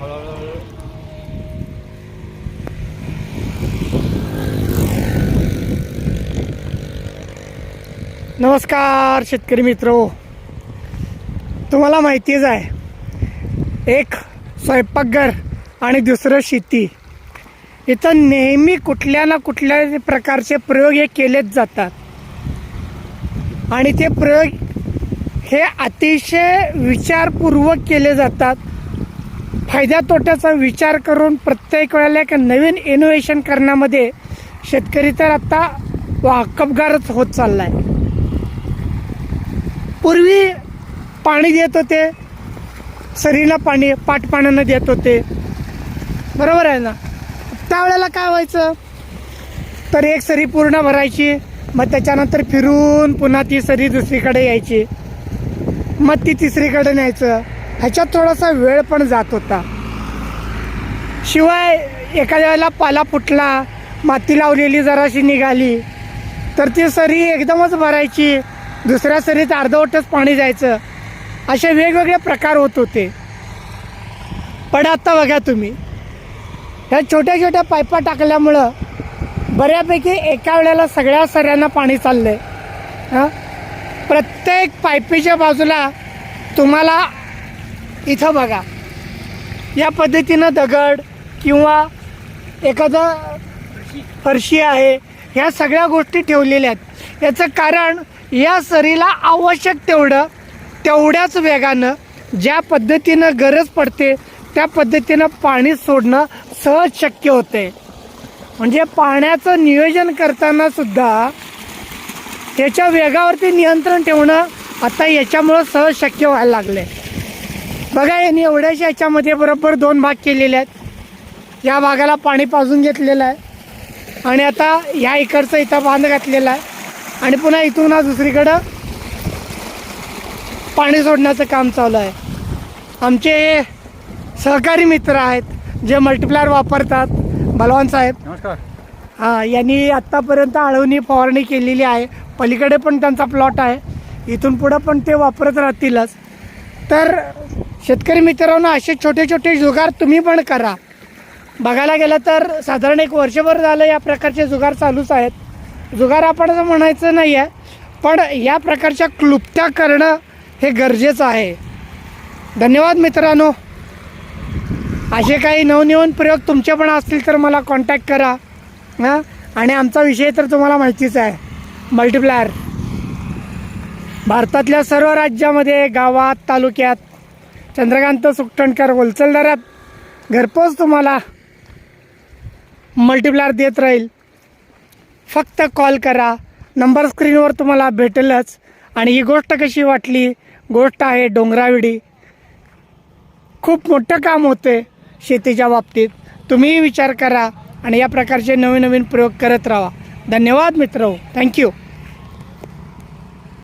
हळूहळू. नमस्कार शेतकरी मित्र. तुम्हाला माहितीच आहे एक स्वयंपाकघर आणि दुसरं शेती. इथं नेहमी कुठल्या ना कुठल्या प्रकारचे प्रयोग हे केलेच जातात. आणि ते प्रयोग हे अतिशय विचारपूर्वक केले जातात. फायद्या तोट्याचा विचार करून प्रत्येक वेळेला एक नवीन इनोव्हेशन करण्यामध्ये शेतकरी तर आता वाकबगारच होत चाललाय. पूर्वी पाणी देत होते सरीला पाणी पाटपाण्यानं देत होते. बरोबर आहे ना? त्यावेळेला काय व्हायचं? तर एक सरी पूर्ण भरायची मग त्याच्यानंतर फिरून पुन्हा ती सरी दुसरीकडे यायची. मग ती तिसरीकडे न्यायचं. ह्याच्यात थोडासा वेळ पण जात होता. शिवाय एखाद्या वेळेला पाला फुटला माती लावलेली जराशी निघाली तर ती सरी एकदमच भरायची दुसऱ्या सरीत अर्धवटच पाणी जायचं असे वेगवेगळे प्रकार होत होते. पण आत्ता बघा तुम्ही ह्या छोट्या छोट्या पायपा टाकल्यामुळं बऱ्यापैकी एका वेळेला सगळ्या सऱ्यांना पाणी चाललंय. हां? प्रत्येक पायपीच्या बाजूला तुम्हाला इथं बघा. या पद्धतीनं दगड किंवा एखादं फरशी आहे ह्या सगळ्या गोष्टी ठेवलेल्या आहेत. याचं कारण या सरीला आवश्यक तेवढं तेवढ्याच वेगानं ज्या पद्धतीनं गरज पडते त्या पद्धतीनं पाणी सोडणं सहज शक्य होते. म्हणजे पाण्याचं नियोजन करताना सुद्धा त्याच्या वेगावरती नियंत्रण ठेवणं आता याच्यामुळं सहज शक्य व्हायला लागले बघा यांनी एवढ्याशा याच्यामध्ये बरोबर दोन भाग केलेले आहेत. या भागाला पाणी पाजून घेतलेलं आहे. आणि आता ह्या इकडचं इथं बांध घातलेला आहे. आणि पुन्हा इथून हा दुसरीकडं पाणी सोडण्याचं काम चालू आहे. आमचे सहकारी मित्र आहेत जे मल्टीप्लायर वापरतात. बलवान साहेब. नमस्कार. हां यांनी आत्तापर्यंत आळवणी फवारणी केलेली आहे. पलीकडे पण त्यांचा प्लॉट आहे. इथून पुढं पण ते वापरत राहतीलच. तर शेतकरी मित्रांनो असे छोटे छोटे जुगार तुम्ही पण करा. बघायला गेलं तर साधारण एक वर्षभर झालं या प्रकारचे जुगार चालूच आहेत. जुगार आपण असं म्हणायचं नाही आहे पण या प्रकारच्या क्लुप्त्या करणं हे गरजेचं आहे. धन्यवाद मित्रांनो. असे काही नवनवीन प्रयोग तुमचे पण असतील तर मला कॉन्टॅक्ट करा. हां? आणि आमचा विषय तर तुम्हाला माहितीच आहे. मल्टीप्लायर भारतातल्या सर्व राज्यामध्ये गावात तालुक्यात चंद्रकांत सुकटणकर होलसेल दरात घरपोच तुम्हाला. मल्टिप्लायर देत राहील. फक्त कॉल करा. नंबर स्क्रीनवर तुम्हाला भेटेलच. आणि ही गोष्ट कशी वाटली? गोष्ट आहे डोंगराविडी. खूप मोठं काम होते शेतीच्या बाबतीत. तुम्हीही विचार करा आणि या प्रकारचे नवीन नवीन प्रयोग करत राहा. धन्यवाद मित्र. थँक्यू